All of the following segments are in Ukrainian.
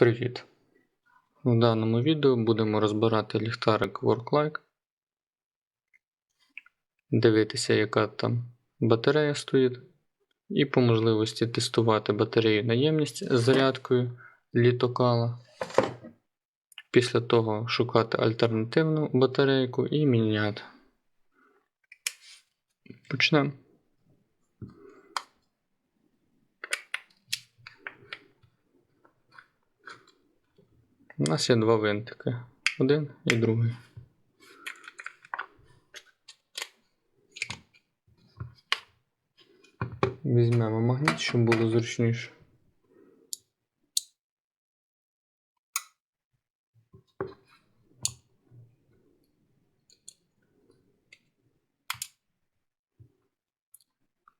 Привіт! В даному відео будемо розбирати ліхтарик WorkLike, дивитися, яка там батарея стоїть, і по можливості тестувати батарею на ємність з зарядкою літокала. Після того шукати альтернативну батарейку і міняти. Почнемо. У нас є два винтики. Один і другий. Візьмемо магніт, щоб було зручніше.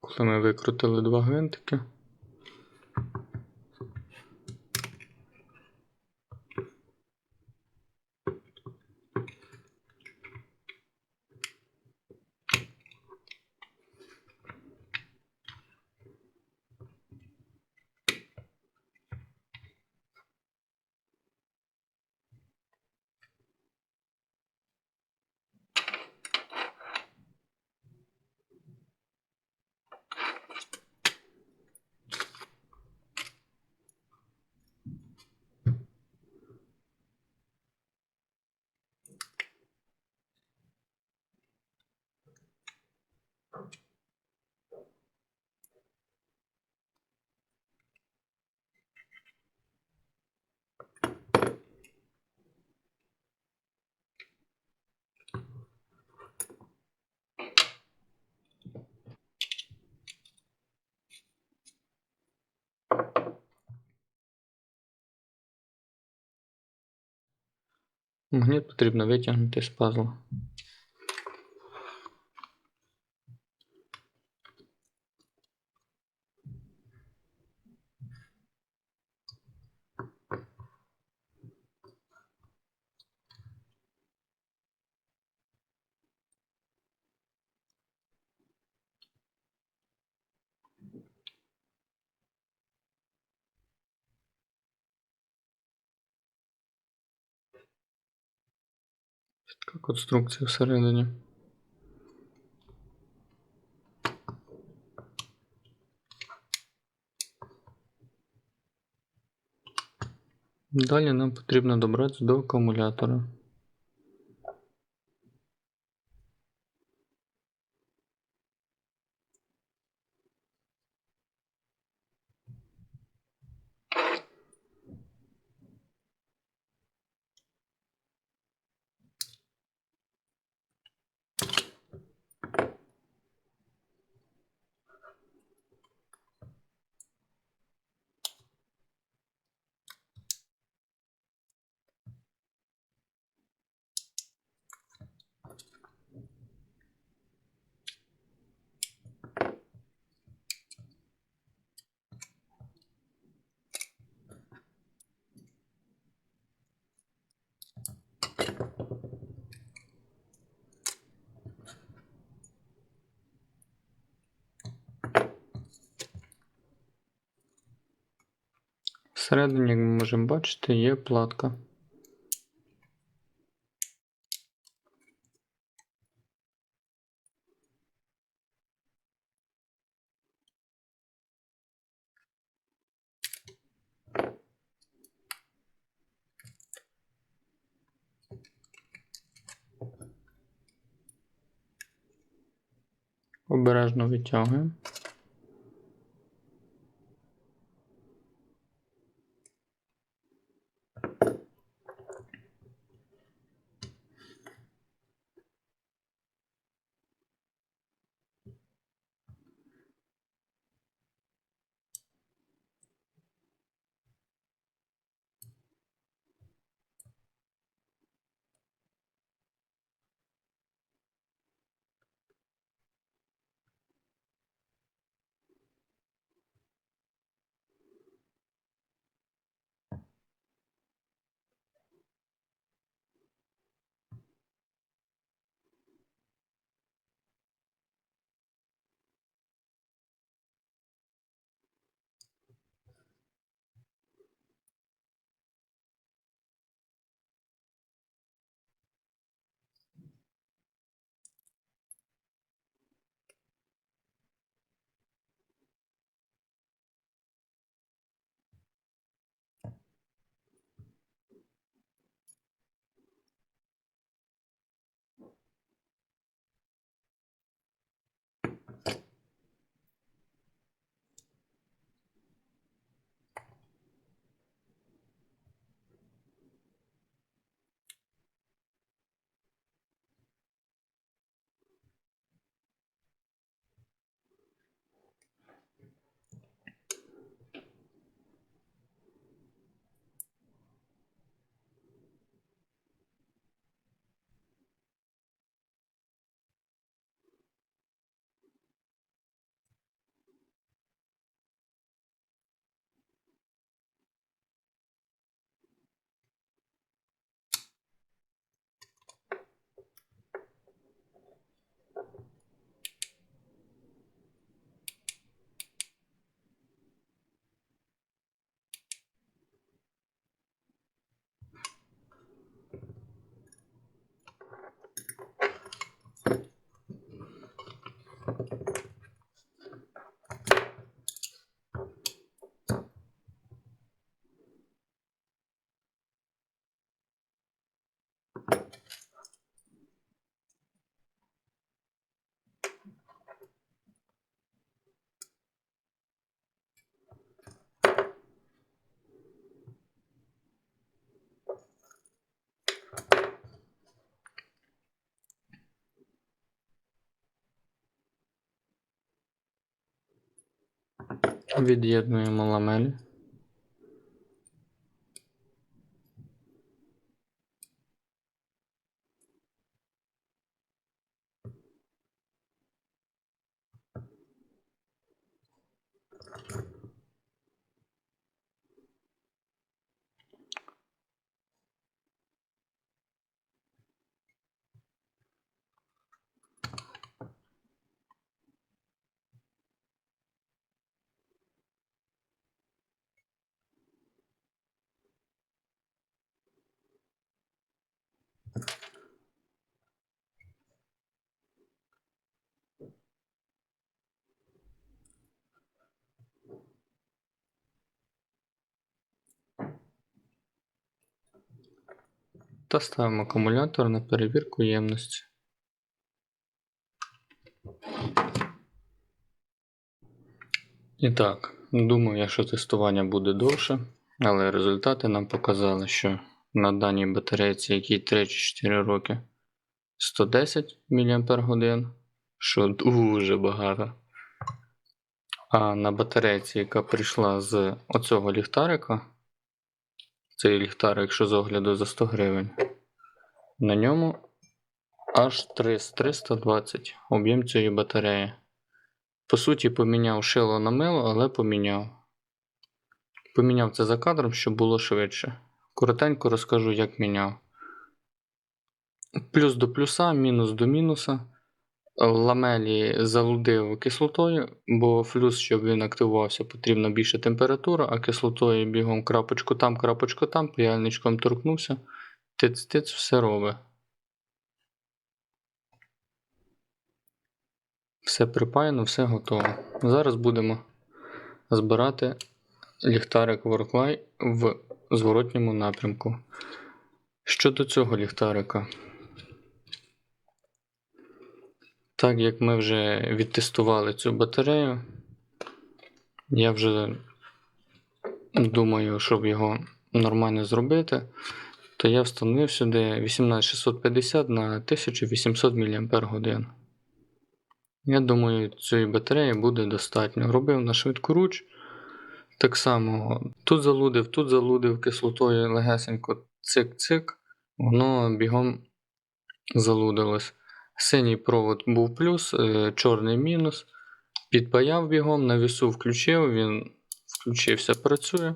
Коли ми викрутили два гвинтики, магніт потрібно витягнути з пазла. Така конструкція всередині. Далі нам потрібно добратися до акумулятора. Всередині, як ми можемо бачити, є платка. Обережно витягуємо. Від'єднуємо ламелі. Та ставимо акумулятор на перевірку ємності. І так, думаю, я, що тестування буде довше, але результати нам показали, що на даній батарейці, якій 3 чи 4 роки, 110 мАч, що дуже багато. А на батарейці, яка прийшла з оцього ліхтарика, цей ліхтарик, що з огляду за 100 гривень, на ньому аж 320 об'єм цієї батареї. По суті, поміняв шило на мило, але поміняв. Поміняв це за кадром, щоб було швидше. Коротенько розкажу, як міняв. Плюс до плюса, мінус до мінуса. Ламелі залудив кислотою, бо флюс, щоб він активувався, потрібна більша температура, а кислотою бігом крапочку там, крапочку там, паяльничком торкнувся. Тиц-тиц, все робить. Все припаяно, все готово. Зараз будемо збирати ліхтарик Worklight в зворотньому напрямку. Щодо цього ліхтарика. Так як ми вже відтестували цю батарею, я вже думаю, щоб його нормально зробити, то я встановив сюди 18650 на 1800 мАч. Я думаю, цієї батареї буде достатньо. Робив на швидку руч. Так само тут залудив, тут залудив кислотою легесенько цик-цик, воно бігом залудилось. Синій провод був плюс, е, чорний мінус. Підпаяв бігом, на вісу включив, він включився, працює.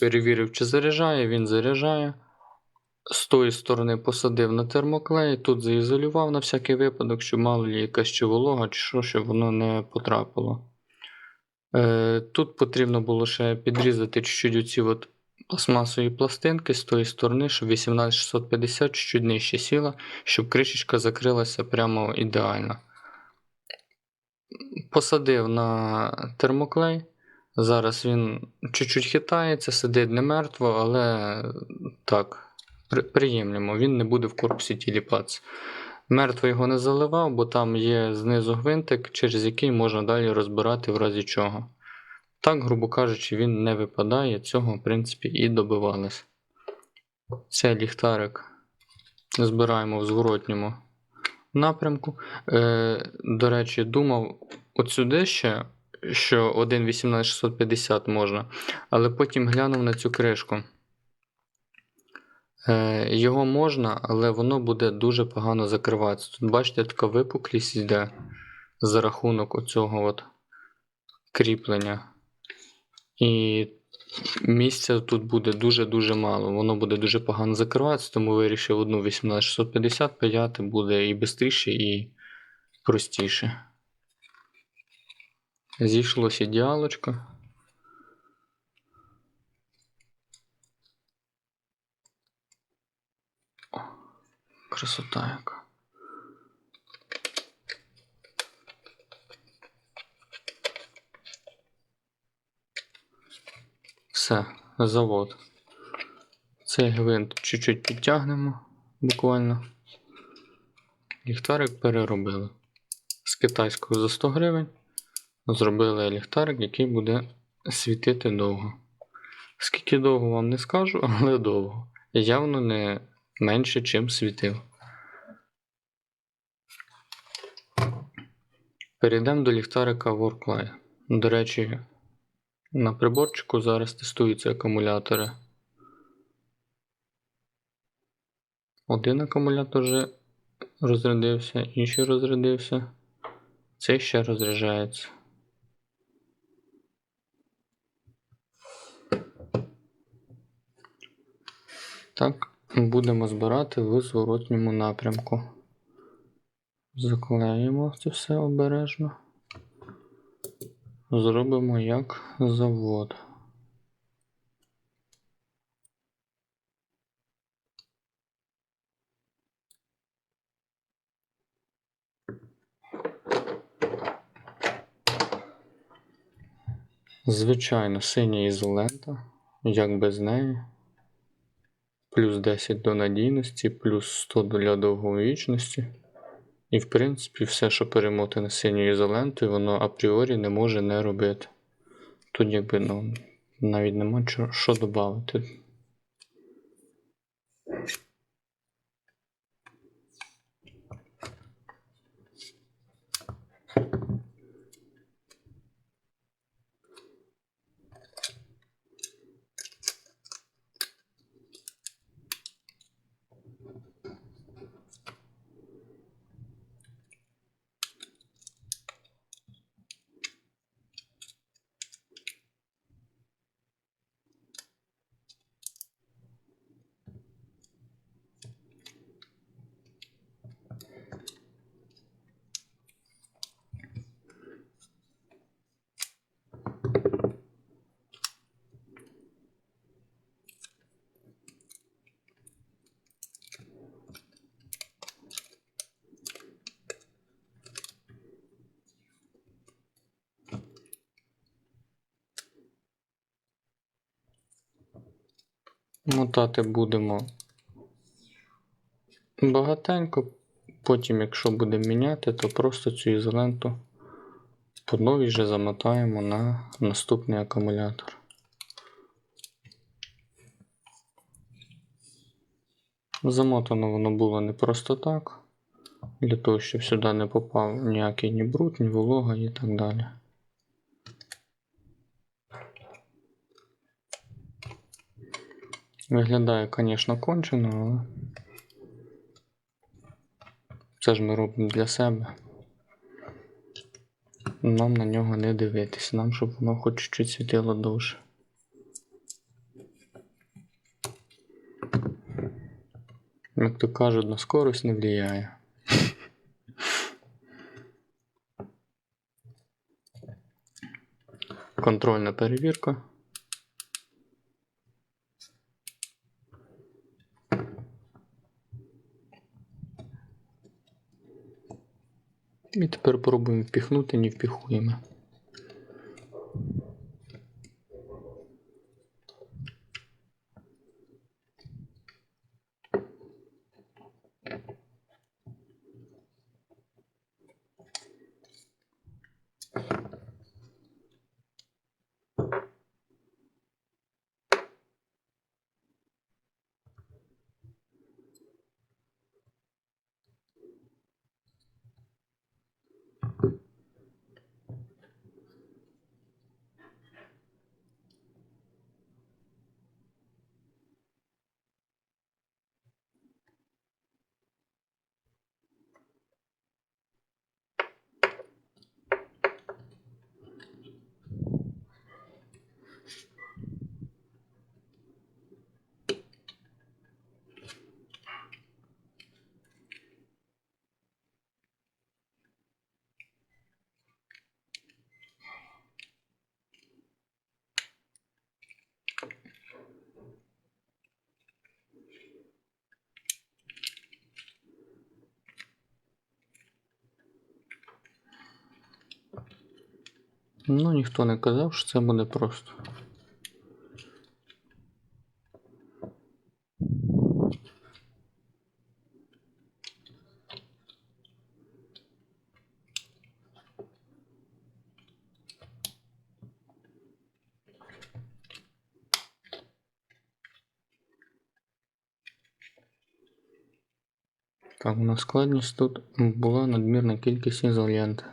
Перевірив, чи заряджає, він заряджає. З тої сторони посадив на термоклей, тут заізолював на всякий випадок, щоб мало якась чи волога, чи що, щоб воно не потрапило. Е, Тут потрібно було ще підрізати чуть-чуть оці от пластмасові пластинки з тої сторони, щоб 18650 чуть нижче сіла, щоб кришечка закрилася прямо ідеально. Посадив на термоклей. Зараз він чуть-чуть хитається, сидить не мертво, але так, при- приємлемо, він не буде в корпусі тіліпатися. Мертво його не заливав, бо там є знизу гвинтик, через який можна далі розбирати в разі чого. Так, грубо кажучи, він не випадає, цього, в принципі, і добивались. Цей ліхтарик збираємо в зворотньому напрямку. Е, до речі, думав от сюди ще, що 1.18650 можна, але потім глянув на цю кришку. Е, його можна, але воно буде дуже погано закриватися. Тут, бачите, така випуклість йде за рахунок оцього от кріплення. І місця тут буде дуже-дуже мало. Воно буде дуже погано закриватися, тому вирішив одну 18650 паяти, буде і швидше, і простіше. Зійшлось ідеалочко. Красота яка. Все, завод. Цей гвинт чуть-чуть підтягнемо буквально. Ліхтарик переробили. З китайського за 100 гривень зробили ліхтарик, який буде світити довго. Скільки довго вам не скажу, але довго. Явно не менше, чим світив. Перейдемо до ліхтарика Worklight. До речі, На приборчику зараз тестуються акумулятори. Один акумулятор вже розрядився, інший розрядився. Цей ще розряджається. Так, будемо збирати в зворотньому напрямку. Заклеїмо це все обережно. Зробимо як завод. Звичайно, синя ізолента, як без неї. Плюс 10 до надійності, плюс 100 для довговічності. І, в принципі, все, що перемотане синьою ізолентою, воно апріорі не може не робити. Тут якби ну, навіть нема що, що додати. Мотати будемо багатенько. Потім, якщо будемо міняти, то просто цю ізоленту по новій же замотаємо на наступний акумулятор. Замотано воно було не просто так, для того, щоб сюди не попав ніякий ні бруд, ні волога і так далі. Виглядає, звісно, кончено, але це ж ми робимо для себе. Нам на нього не дивитись, нам, щоб воно хоч чуть світило довше. Як то кажуть, на скорость не влияє. Контрольна перевірка. І тепер пробуємо впіхнути, не впіхуємо. Ну, ніхто не казав, що це буде просто. Так, у нас складність тут була надмірна кількість ізоленти.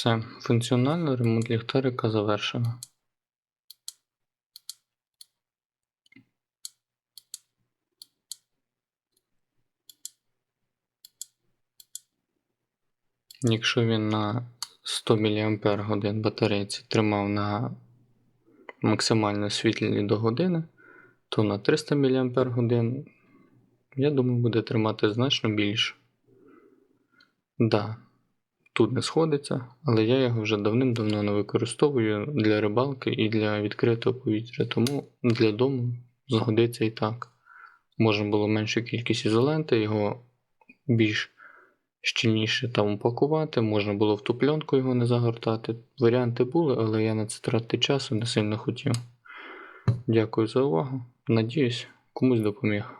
Все. Функціонально ремонт ліхтарика завершено. Якщо він на 100 мАч батарейці тримав на максимально світлі до години, то на 300 мАч, я думаю, буде тримати значно більше. Да, тут не сходиться, але я його вже давним-давно не використовую для рибалки і для відкритого повітря, тому для дому згодиться і так. Можна було меншу кількість ізоленти, його більш щільніше там упакувати, можна було в ту пленку його не загортати. Варіанти були, але я на це тратити часу не сильно хотів. Дякую за увагу. Надіюсь, комусь допоміг.